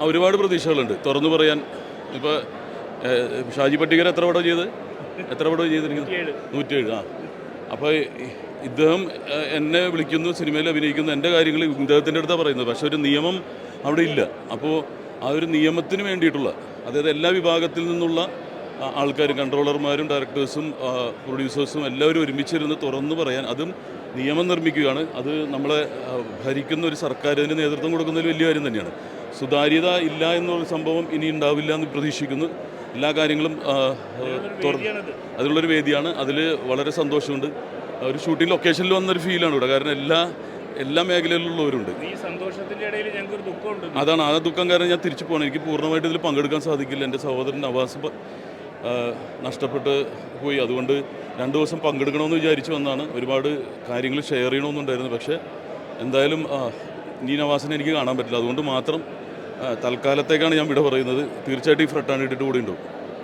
ഒരുപാട് പ്രതീക്ഷകളുണ്ട്. തുറന്നു പറയാൻ ഇപ്പോൾ ഷാജി പട്ടികര എത്ര പടം ചെയ്ത്? എത്ര പടം ചെയ്തിരിക്കുന്നത് നൂറ്റേഴ് ആ. അപ്പോൾ ഇദ്ദേഹം എന്നെ വിളിക്കുന്നു സിനിമയിൽ അഭിനയിക്കുന്നു എന്റെ കാര്യങ്ങൾ ഇദ്ദേഹത്തിന്റെ അടുത്താണ് പറയുന്നത്. പക്ഷേ ഒരു നിയമം അവിടെ ഇല്ല. അപ്പോൾ ആ ഒരു നിയമത്തിന് വേണ്ടിയിട്ടുള്ള അതായത് എല്ലാ വിഭാഗത്തിൽ നിന്നുള്ള ആൾക്കാരും കൺട്രോളർമാരും ഡയറക്ടേഴ്സും പ്രൊഡ്യൂസേഴ്സും എല്ലാവരും ഒരുമിച്ചിരുന്ന് തുറന്നു പറയാൻ അതും നിയമം നിർമ്മിക്കുകയാണ്. അത് നമ്മളെ ഭരിക്കുന്ന ഒരു സർക്കാരിന് നേതൃത്വം കൊടുക്കുന്നതിൽ വലിയ കാര്യം തന്നെയാണ്. സുതാര്യത ഇല്ല എന്നൊരു സംഭവം ഇനി ഉണ്ടാവില്ല എന്ന് പ്രതീക്ഷിക്കുന്നു. എല്ലാ കാര്യങ്ങളും അതിലുള്ളൊരു വേദിയാണ്. അതിൽ വളരെ സന്തോഷമുണ്ട്. ഒരു ഷൂട്ടിംഗ് ലൊക്കേഷനിൽ വന്നൊരു ഫീലാണ് ഇവിടെ. കാരണം എല്ലാ എല്ലാ മേഖലയിലുള്ളവരുണ്ട് അതാണ്. ആ ദുഃഖം കാരണം ഞാൻ തിരിച്ചു പോകണം എനിക്ക് പൂർണമായിട്ട് ഇതിൽ പങ്കെടുക്കാൻ സാധിക്കില്ല. എന്റെ സഹോദരൻ നവാസ് നഷ്ടപ്പെട്ട് പോയി. അതുകൊണ്ട് രണ്ട് ദിവസം പങ്കെടുക്കണമെന്ന് വിചാരിച്ചു വന്നാണ്. ഒരുപാട് കാര്യങ്ങൾ ഷെയർ ചെയ്യണമെന്നുണ്ടായിരുന്നു. പക്ഷേ എന്തായാലും നീ നവാസിനെ എനിക്ക് കാണാൻ പറ്റില്ല. അതുകൊണ്ട് മാത്രം തൽക്കാലത്തേക്കാണ് ഞാൻ വിട പറയുന്നത്. തീർച്ചയായിട്ടും ഈ ഇട്ടിട്ട് കൂടി ഉണ്ടാവും